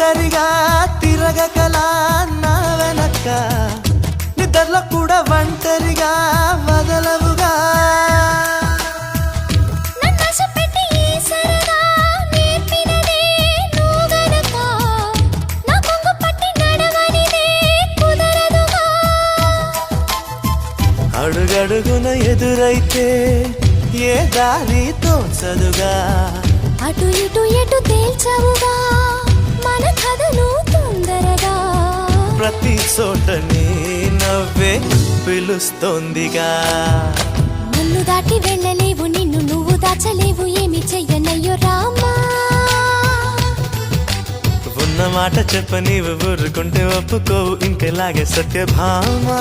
ఒంటరిగా తిరగకలా నా వెనక. నిద్రలో కూడా ఒంటరిగా వదలవుగా. అడుగడుగున ఎదురైతే ఏ దారి తోచదుగా అటు ఇటు ఎటు తేల్చవుగా. ప్రతి చోట నవ్వే పిలుస్తోందిగా. నన్ను దాటి వెళ్ళలేవు నిన్ను నువ్వు దాచలేవు ఏమి చెయ్యనయ్యో రామా. ఉన్న మాట చెప్ప నీవు ఊరుకుంటే ఒప్పుకోవు ఇంకెలాగే సత్యభామా.